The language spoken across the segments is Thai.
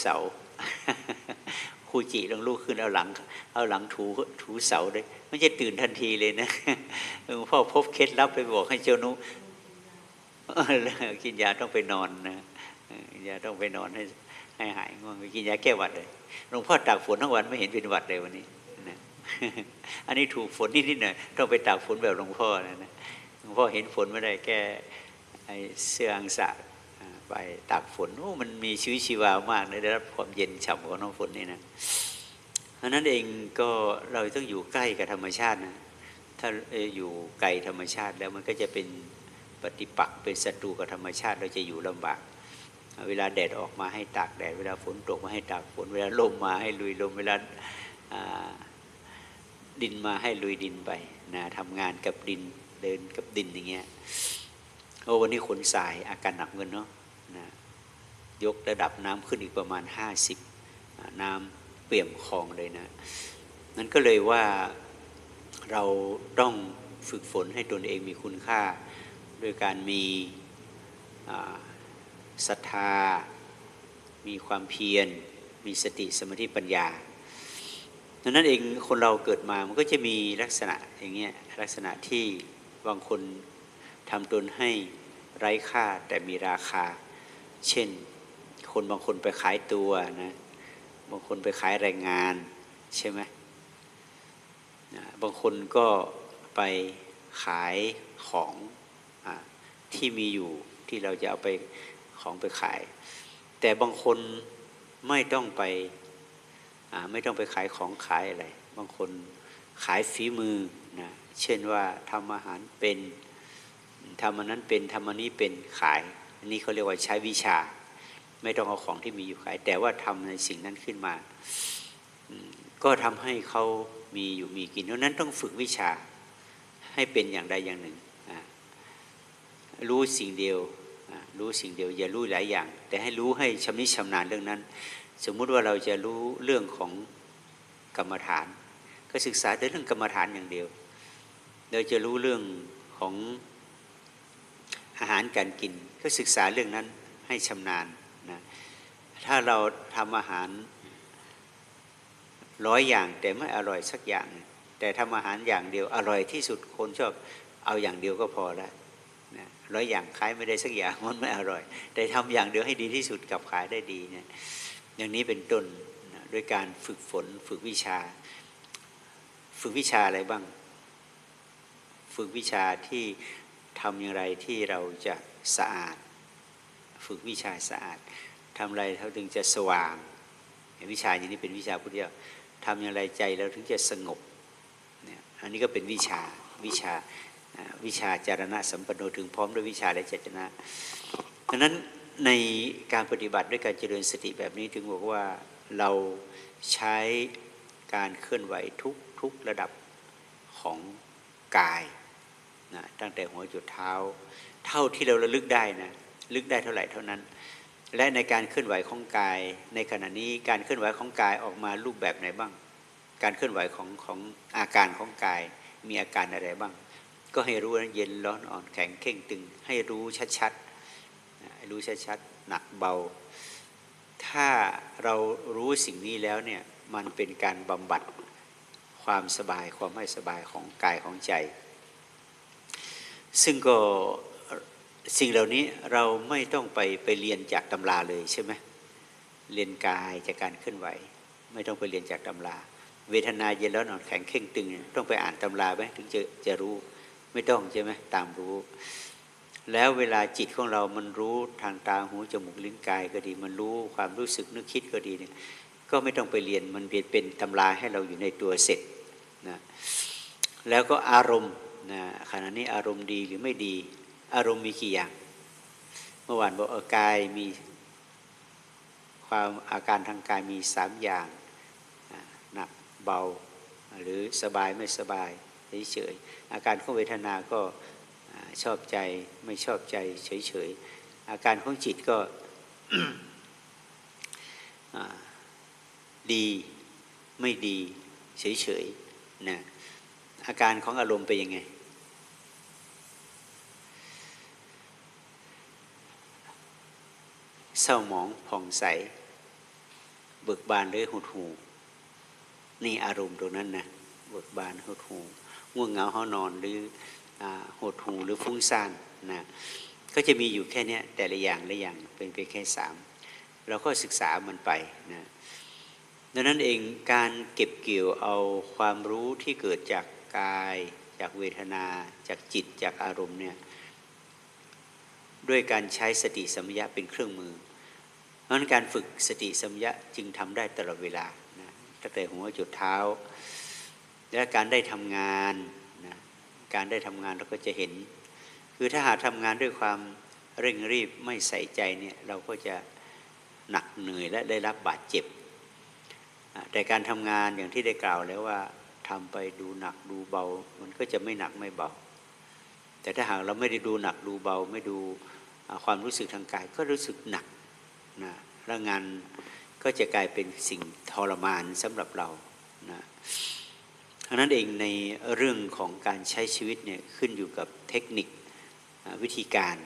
เสาครูจิลองลูกขึ้นเอาหลัง เอาหลังถูถูเสาเลยมันจะตื่นทันทีเลยนะหลวงพ่อพบเคล็ดลับไปบอกให้เจ้านุกินยาต้องไปนอนนะยาต้องไปนอนให้ให้หายง่วงไปกินยาแก้หวัดเลยหลวงพ่อตากฝนทั้งวันไม่เห็นเป็นหวัดเลยวันนี้นะอันนี้ถูกฝนนิดๆหน่อยต้องไปตากฝนแบบหลวงพ่อนะนะหลวงพ่อเห็นฝนไม่ได้แก้เสื้ออังสะ ไปตากฝนโอ้มันมีชีวิตชีวามากเลยได้รับความเย็นฉ่ำของน้ำฝนนี่นะเพราะนั้นเองก็เราต้องอยู่ใกล้กับธรรมชาตินะถ้าอยู่ไกลธรรมชาติแล้วมันก็จะเป็นปฏิปักษ์เป็นศัตรูกับธรรมชาติเราจะอยู่ลำบาก เวลาแดดออกมาให้ตากแดด เวลาฝนตกมาให้ตากฝน เวลาลมมาให้ลุยลมเวลาอ่าดินมาให้ลุยดินไปนะทำงานกับดินเดินกับดินอย่างเงี้ยโอ้วันนี้ขนสายอาการหนักเงินเนาะ นะยกระดับน้ำขึ้นอีกประมาณ 50 น้ำเปี่ยมคลองเลยนะ นั้นก็เลยว่าเราต้องฝึกฝนให้ตนเองมีคุณค่าโดยการมีศรัทธา มีความเพียร มีสติสมาธิปัญญาดังนั้นเองคนเราเกิดมามันก็จะมีลักษณะอย่างเงี้ยลักษณะที่บางคนทำตนให้ไร้ค่าแต่มีราคา เช่น คนบางคนไปขายตัวนะบางคนไปขายแรงงานใช่ไหมนะบางคนก็ไปขายของอที่มีอยู่ที่เราจะเอาไปของไปขาย แต่บางคนไม่ต้องไปไม่ต้องไปขายของขายอะไร บางคนขายฝีมือนะเช่นว่าทำอาหารเป็นทำอันนั้นเป็นทำอันนี้เป็นขาย อันนี้เขาเรียกว่าใช้วิชา ไม่ต้องเอาของที่มีอยู่ขาย แต่ว่าทำในสิ่งนั้นขึ้นมา ก็ทำให้เขามีอยู่มีกินเพราะนั้นต้องฝึกวิชาให้เป็นอย่างใดอย่างหนึ่ง รู้สิ่งเดียว รู้สิ่งเดียว อย่ารู้หลายอย่าง แต่ให้รู้ให้ชำนิชำนาญเรื่องนั้น สมมุติว่าเราจะรู้เรื่องของกรรมฐาน ก็ศึกษาแต่เรื่องกรรมฐานอย่างเดียว เราจะรู้เรื่องของ อาหารการกินก็ศึกษาเรื่องนั้นให้ชำนาญนะถ้าเราทำอาหารร้อยอย่างแต่ไม่อร่อยสักอย่าง แต่ทำอาหารอย่างเดียวอร่อยที่สุดคนชอบเอาอย่างเดียวก็พอแล้วร้อยอย่างขายไม่ได้สักอย่างมันไม่อร่อย แต่ทำอย่างเดียวให้ดีที่สุดกับขายได้ดีเนี่ยอย่างนี้เป็นต้นนะด้วยการฝึกฝนฝึกวิชา ฝึกวิชาอะไรบ้าง ฝึกวิชาที่ ทำอย่างไรที่เราจะสะอาด ฝึกวิชาสะอาดทำอะไรเขาถึงจะสว่างวิชาอย่างนี้เป็นวิชาพุทธเจ้าทำอย่างไรใจเราถึงจะสงบเนี่ยอันนี้ก็เป็นวิชาวิชาวิชาจารณะสัมปันโนถึงพร้อมด้วยวิชาและเจตนะดังนั้นในการปฏิบัติด้วยการเจริญสติแบบนี้ถึงบอกว่าเราใช้การเคลื่อนไหวทุกทุกระดับของกาย นะตั้งแต่หัวจุดเท้า เท่าที่เราระลึกได้นะลึกได้เท่าไหร่เท่านั้น และในการเคลื่อนไหวของกาย ในขณะนี้การเคลื่อนไหวของกายออกมารูปแบบไหนบ้าง การเคลื่อนไหวของของอาการของกายมีอาการอะไรบ้าง ก็ให้รู้เย็นร้อนอ่อนแข็งเข่งตึง ให้รู้ชัดๆให้รู้ชัดๆหนักเบา ถ้าเรารู้สิ่งนี้แล้วเนี่ยมันเป็นการบำบัดความสบายความไม่สบายของกายของใจ ซึ่งก็สิ่งเหล่านี้เราไม่ต้องไปไปเรียนจากตำราเลยใช่ไหมเรียนกายจากการเคลื่อนไหว ไม่ต้องไปเรียนจากตำรา เวทนาเย็นแล้วนอนแข็งเข่งตึง ต้องไปอ่านตำราไหมถึงจะจะรู้ไม่ต้องใช่ไหมตามรู้ แล้วเวลาจิตของเรามันรู้ทางตาหูจมูกลิ้นกายก็ดี มันรู้ความรู้สึกนึกคิดก็ดีเนี่ยก็ไม่ต้องไปเรียนมันเปลี่ยนเป็นตำราให้เราอยู่ในตัวเสร็จนะแล้วก็อารมณ์ นะขณะนี้อารมณ์ดีหรือไม่ดี อารมณ์มีกี่อย่าง เมื่อวานบอกอากายมีความอาการทางกายมีสามอย่างหนักเบาหรือสบายไม่สบายเฉยๆอาการของเวทนาก็ชอบใจไม่ชอบใจเฉยๆอาการของจิตก็ดีไม่ดีเฉยๆนะ อาการของอารมณ์เป็นยังไง เศร้าหมองผ่องใส เบิกบานหรือหดหู นี่อารมณ์ตรงนั้นนะเบิกบานหดหูง่วงเหงาห้านอนหรือหดหูหรือฟุ้งซ่านนะก็จะมีอยู่แค่นี้แต่ละอย่างละอย่างเป็นเพียงแค่สามเราก็ศึกษามันไปนะดังนั้นเองการเก็บเกี่ยวเอาความรู้ที่เกิดจาก กาย จากเวทนา จากจิตจากอารมณ์เนี่ยด้วยการใช้สติสัมยะเป็นเครื่องมือ เพราะนั้นการฝึกสติสัมยะจึงทำได้ตลอดเวลานะตั้งแต่หัวจุดเท้า และการได้ทำงานนะการได้ทำงานเราก็จะเห็น คือถ้าหากทำงานด้วยความเร่งรีบไม่ใส่ใจเนี่ยเราก็จะหนักเหนื่อยและได้รับบาดเจ็บ แต่การทำงานอย่างที่ได้กล่าวแล้วว่า ทำไปดูหนักดูเบา มันก็จะไม่หนักไม่เบา แต่ถ้าหากเราไม่ได้ดูหนักดูเบา ไม่ดูความรู้สึกทางกายก็รู้สึกหนักนะแล้วงานก็จะกลายเป็นสิ่งทรมานสำหรับเรานะดังนั้นเองในเรื่องของการใช้ชีวิตเนี่ยขึ้นอยู่กับเทคนิควิธีการ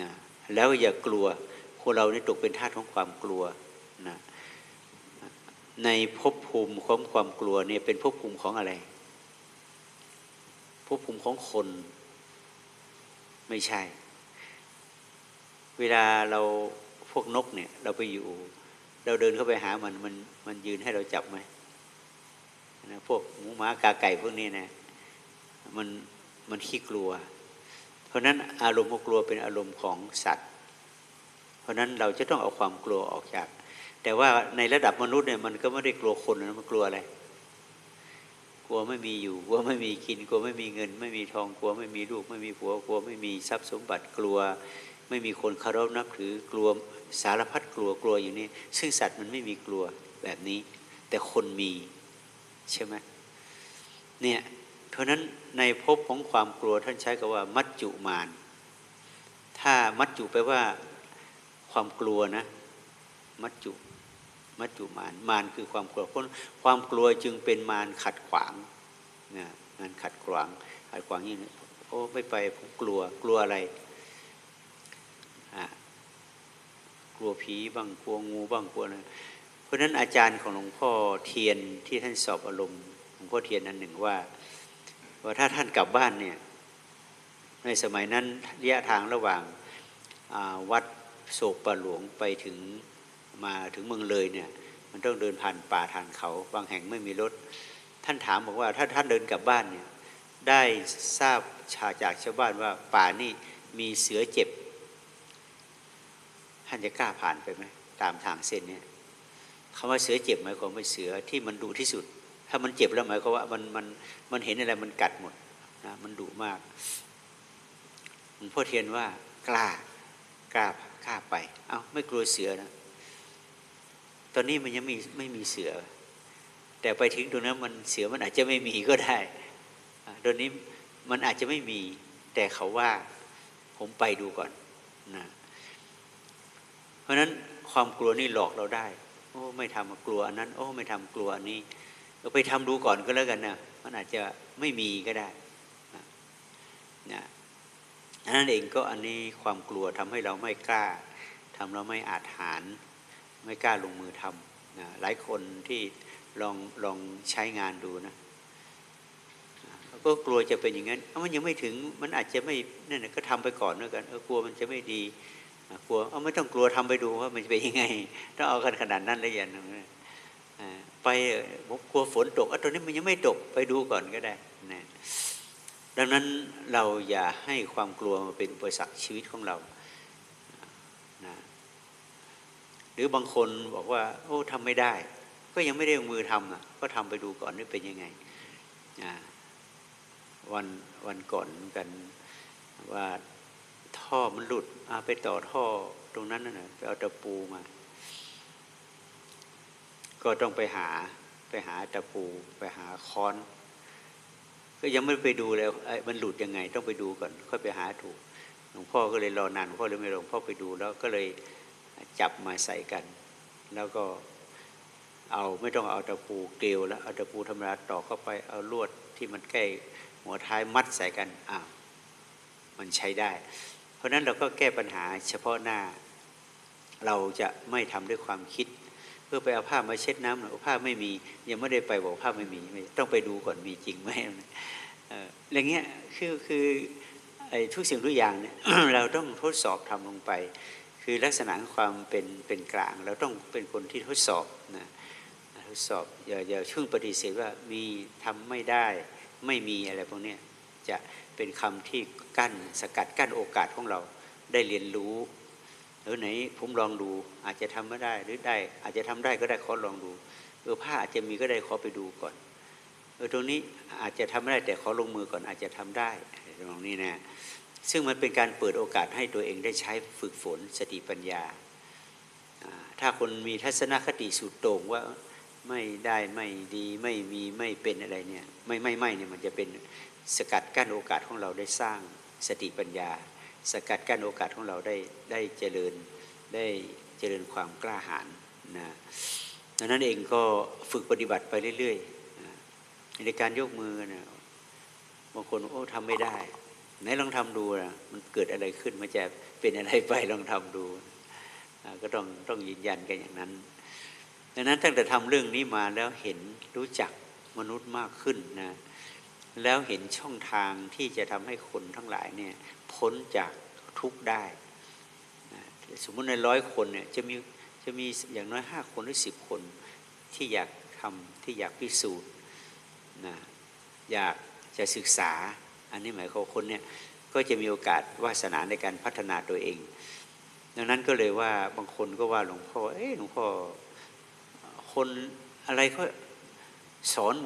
นะแล้วอย่ากลัวคนเราเนี่ตกเป็นทาสของความกลัวนะ ในภพภูมิของความกลัวเนี่ยเป็นภพภูมิของอะไรภพภูมิของคนไม่ใช่ เวลาเราพวกนกเนี่ย เราไปอยู่ เราเดินเข้าไปหามันมันมันยืนให้เราจับไหมนะพวกหมูหมากาไก่พวกนี้นะมันมันขี้กลัว เพราะนั้นอารมณ์กลัวเป็นอารมณ์ของสัตว์ เพราะนั้นเราจะต้องเอาความกลัวออกจาก แต่ว่าในระดับมนุษย์เนี่ยมันก็ไม่ได้กลัวคนนะมันกลัวอะไร กลัวไม่มีอยู่ กลัวไม่มีกิน กลัวไม่มีเงิน ไม่มีทอง กลัวไม่มีลูก ไม่มีผัว กลัวไม่มีทรัพย์สมบัติ กลัว ไม่มีคนเคารพนับถือ กลัวสารพัดกลัว กลัวอยู่นี่ ซึ่งสัตว์มันไม่มีกลัวแบบนี้ แต่คนมีใช่ไหมเนี่ยเพราะนั้นในภพของความกลัวท่านใช้คำว่า มัจจุมาน ถ้ามัจจุแปลว่าความกลัวนะ มัจจุ มัจจุมานมานคือความกลัวเพราะความกลัวจึงเป็นมารขัดขวางนะมานขัดขวางขัดขวางอย่งนี้โอ้ไม่ไปผมกลัวกลัวอะไรกลัวผีบ้างกลัวงูบ้างกลัวอะไรเพราะนั้นอาจารย์ของหลวงพ่อเทียนที่ท่านสอบอารมณ์หลวงพ่อเทียนนั้นหนึ่งว่าว่าถ้าท่านกลับบ้านเนี่ยในสมัยนั้นระยะทางระหว่างวัดโศกป่าหลวงไปถึง มาถึงเมืองเลยเนี่ยมันต้องเดินผ่านป่าทานเขาบางแห่งไม่มีรถ ท่านถามบอกว่าถ้าท่านเดินกลับบ้านเนี่ยได้ทราบชาจากชาวบ้านว่าป่านี่มีเสือเจ็บท่านจะกล้าผ่านไปไหมตามทางเส้นเนี่ยคำว่าเสือเจ็บหมายความว่าเสือที่มันดุที่สุด ถ้ามันเจ็บแล้วหมายความว่ามันมันมันเห็นอะไรมันกัดหมดนะมันดุมากหลวงพ่อเทียนว่ากล้ากล้ากล้าไป เอา้าไม่กลัวเสือนะ ตอนนี้มันยังมีไม่มีเสือ แต่ไปถึงตรงนั้นมันเสือมันอาจจะไม่มีก็ได้ตอนนี้มันอาจจะไม่มี แต่เขาว่าผมไปดูก่อนนะเพราะนั้นความกลัวนี่หลอกเราได้ โอ้ไม่ทำกลัวอันนั้น โอ้ไม่ทำกลัวนี้เราไปทำดูก่อนก็แล้วกันนะมันอาจจะไม่มีก็ได้นะนะนั่นเองก็อันนี้ความกลัวทำให้เราไม่กล้าทำเราไม่อาจหาร ไม่กล้าลงมือทำนะหลายคนที่ลองลองใช้งานดูนะก็กลัวจะเป็นอย่างนั้นเอามันยังไม่ถึงมันอาจจะไม่นั่นก็ทำไปก่อนด้วยกันเออกลัวมันจะไม่ดีกลัวเอาไม่ต้องกลัวทำไปดูว่ามันจะเป็นยังไงต้องเอากันขนาดนั้นเลยอย่างนึงไปผมกลัวฝนตกอะตอนนี้มันยังไม่ตกไปดูก่อนก็ได้นะดังนั้นเราอย่าให้ความกลัวมาเป็นอุปสรรคชีวิตของเรานะห รือบางคนบอกว่า โอ้ทำไม่ได้ ก็ยังไม่ได้ลงมือทำนะก็ทำไปดูก่อนว่าเป็นยังไงวันวันก่อนกันว่าท่อมันหลุดไปต่อท่อตรงนั้นน่ะไปเอาตะปูมา ก็ต้องไปหาไปหาตะปู ไปหาค้อน ก็ยังไม่ไปดูเลยมันหลุดยังไง ต้องไปดูก่อน ค่อยไปหาถูกหลวงพ่อก็เลยรอนานหลวงพ่อเลยไม่ลงพ่อไปดูแล้วก็เลย จับมาใส่กัน แล้วก็เอาไม่ต้องเอาตะปูเกลียวแล้วเอาตะปูธรรมดาต่อเข้าไปเอาลวดที่มันใกล้หัวท้ายมัดใส่กันอ้าวมันใช้ได้ เพราะนั้นเราก็แก้ปัญหาเฉพาะหน้าเราจะไม่ทำด้วยความคิด เพื่อไปเอาผ้ามาเช็ดน้ำหน่อผ้าไม่มียังไม่ได้ไปบอกผ้าไม่มีต้องไปดูก่อนมีจริงไหมอ่ออย่างเงี้ยคือคือไอ้ทุกสิ่งทุกอย่างเนี่ยเราต้องทดสอบทำลงไป คือลักษณะของความเป็นเป็นกลาง เราต้องเป็นคนที่ทดสอบนะทดสอบอย่าอย่าชื่งปฏิเสธว่ามีทำไม่ได้ไม่มีอะไรพวกนี้จะเป็นคำที่กั้นสกัดกั้นโอกาสของเราได้เรียนรู้เออไหนผมลองดูอาจจะทำไม่ได้หรือได้ อาจจะทำได้ก็ได้ขอลองดูเออผ้าอาจจะมีก็ได้ขอไปดูก่อนเออตรงนี้อาจจะทำไม่ได้แต่ขอลงมือก่อนอาจจะทำได้ตรงนี้นะ ซึ่งมันเป็นการเปิดโอกาสให้ตัวเองได้ใช้ฝึกฝนสติปัญญา ถ้าคนมีทัศนคติสุดโต่งว่าไม่ได้ไม่ดีไม่มีไม่เป็นอะไรเนี่ยไม่ไม่ไม่เนี่ยมันจะเป็นสกัดกั้นโอกาสของเราได้สร้างสติปัญญา สกัดกั้นโอกาสของเราได้ได้เจริญได้เจริญความกล้าหาญนะดังนั้นเองก็ฝึกปฏิบัติไปเรื่อยๆในการยกมือนี่ยบางคนโอ้ทำไม่ได้ ไหนลองทำดูนะมันเกิดอะไรขึ้นมันจะเป็นอะไรไปลองทำดูก็ต้องต้องยืนยันกันอย่างนั้นดังนั้นตั้งแต่ทำเรื่องนี้มาแล้วเห็นรู้จักมนุษย์มากขึ้นนะแล้วเห็นช่องทางที่จะทำให้คนทั้งหลายเนี่ยพ้นจากทุกข์ได้นะสมมุติในร้อยคนเนี่ยจะมีจะมีอย่างน้อยห้าคนหรือสิบคนที่อยากทำที่อยากพิสูจน์นะอยากจะศึกษา อันนี้หมายความว่าคนเนี่ยก็จะมีโอกาสวาสนาในการพัฒนาตัวเอง ดังนั้นก็เลยว่าบางคนก็ว่าหลวงพ่อเอ้หลวงพ่อคนอะไรก็สอน